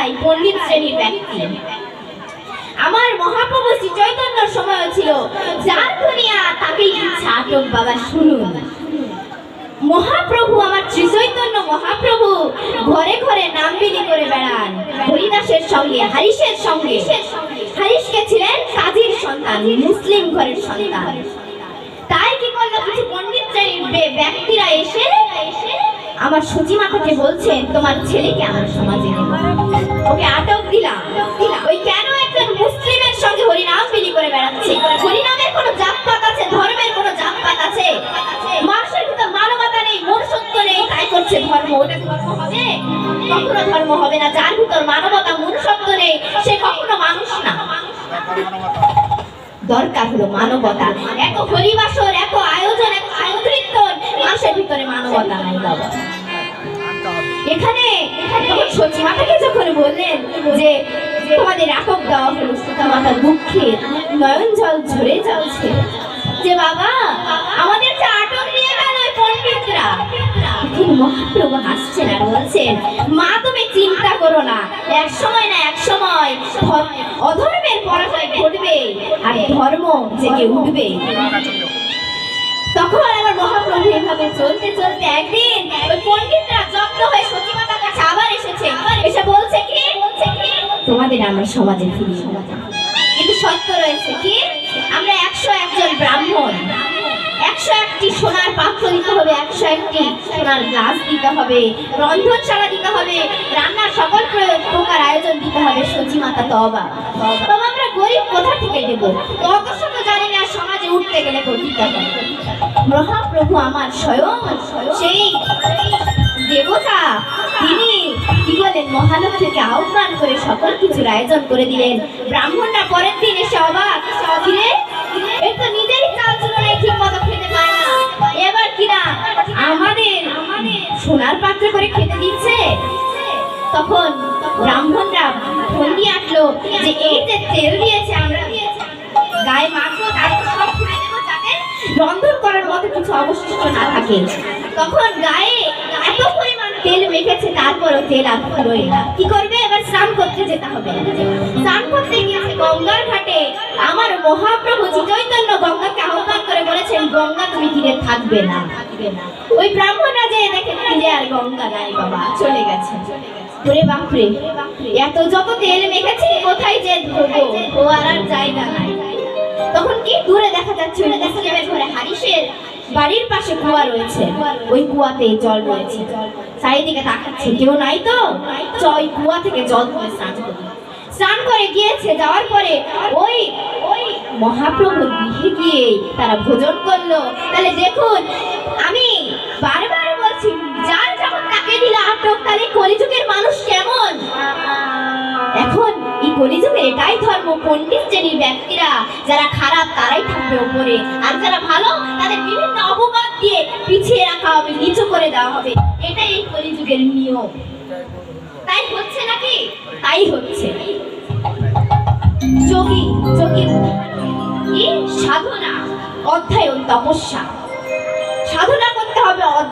ব্যক্তিরাই পণ্ডিত শ্রেণির ব্যক্তি। আমার মহাপ্রভু শ্রী চৈতন্যর সময় ছিল, যার দুনিয়া তাকেই ইচ্ছা আটক বাবা শুনুন। মহাপ্রভু আমার শ্রী চৈতন্য মহাপ্রভু, ঘরে ঘরে নাম বিলি করে বেড়ান। হরিদাসের সঙ্গে, হারিসের সঙ্গে। হারিসকে ছিলেন কাজীর সন্তান, মুসলিম ঘরের সন্তান। তাই কি করল কিছু পণ্ডিত শ্রেণির ব্যক্তিরা এসে আমার সচি মাতাকে বলছেন তোমার ছেলেকে আমার সমাজে ওকে আটক দিলাম। ওই কেন একজন মুসলিমের সঙ্গে হরিনাম বিলি করে বেড়াচ্ছে? হরিনামের কোনো জাতপাত আছে? ধর্মের কোনো জাতপাত আছে? মানুষের ভিতর মানবতা নেই, মনুষ্যত্ব নেই, তাই করছে ধর্ম। ওটা ধর্ম হবে? কখনো ধর্ম হবে না। যার ভিতর মানবতা, মনুষ্যত্ব নেই, সে কখনো মানুষ না। দরকার হলো মানবতা। এত হরিবাসর এত যে তোমাদের আটক দেওয়া হলো সীতা মাতার দুঃখে নয়ন জল ঝরে যাচ্ছে যে বাবা আমাদের যে আটক দিয়ে গেল ওই পণ্ডিতরা। মহাপ্রভু হাসছেন আর বলছেন, মা, তুমি চিন্তা করো না। এক সময় না এক সময় ধর- অধর্মের পরাজয় ঘটবে আর ধর্ম জেগে উঠবে। তখন আমার মহাপ্রভু এভাবে চলতে চলতে একদিন ওই পণ্ডিতরা জব্দ হয়ে সতীমাতার তোমাদের আমরা সমাজে নেব। কিন্তু সত্য রয়েছে কি? আমরা একশো একজন ব্রাহ্মণ। একশো একটি সোনার পাত্র দিতে হবে, একশো একটি সোনার গ্লাস দিতে হবে রন্ধনশালা দিতে হবে, রান্নার সকল প্র- প্রকার আয়োজন দিতে হবে সচি মাতা তো অবাক তবে আমরা গরিব কোথা থেকে দেবো? অত শত জানি না, সমাজে উঠতে গেলে তো দিতে হবে মহাপ্রভু আমার স্বয়ং সেই কি বলেন মহালক্ষ্মীকে আহ্বান করে সকল কিছুর আয়োজন করে দিলেন। ব্রাহ্মণরা পরের দিন নিজেরই চাল খেতে পায় না। এবার কিনা আমাদের সোনার পাত্রে করে খেতে দিচ্ছে। তখন ব্রাহ্মণরা ফন্দি আটলো যে এই যে তেল দিয়েছে আমরা, গায়ে তারপর সব খুলে দেবো যাতে রন্ধন করার মতো কিছু অবশিষ্ট না থাকে। তখন গায়ে এত তেল মেখেছে, তারপরও তেল ফুরোয় না। কি করবে? এবার স্নান করতে যেতে হবে। স্নান করতে গিয়েছে গঙ্গার ঘাটে। আমার মহাপ্রভু চৈতন্য গঙ্গাকে আহ্বান করে বলেছেন, গঙ্গা, তুমি তীরে থাকবে না। ওই ব্রাহ্মণরা যে দেখে তীরে আর গঙ্গা নাই বাবা, চলে গেছে। ওরে বাপরে, এত যত তেল মেখেছে, কোথায় যে ধোবো? ও আর আর জায়গা নাই। তখন কি? দূরে দেখা যাচ্ছে ওই মুসলিমের ঘরে হারিসের বাড়ির পাশে কুয়া রয়েছে। ওই কুয়াতে জল রয়েছে। চারিদিকে তাকাচ্ছে। কেউ নাই তো? ওই কুয়া থেকে জল তুলে স্নান করি। স্নান করে গিয়েছে, যাওয়ার পরে ওই ওই মহাপ্রভুর গৃহে গিয়ে তারা ভোজন করল। তাহলে দেখুন, আমি বারবার বলছি, যার যখন তাকে দিলে আটক, তাহলে কলিযুগের মানুষ কলিযুগে এটাই ধর্ম। পণ্ডিত শ্রেণির ব্যক্তিরা, যারা খারাপ তারাই থাকবে উপরে। আর যারা ভালো, তাদের বিভিন্ন অপবাদ দিয়ে পিছিয়ে রাখা হবে, নিচু করে দেওয়া হবে। এটাই এই কলিযুগের নিয়ম। তাই হচ্ছে নাকি? তাই হচ্ছে। যোগী যোগী সাধনা, অধ্যায়ন, তপস্যা। সাধনা করতে হবে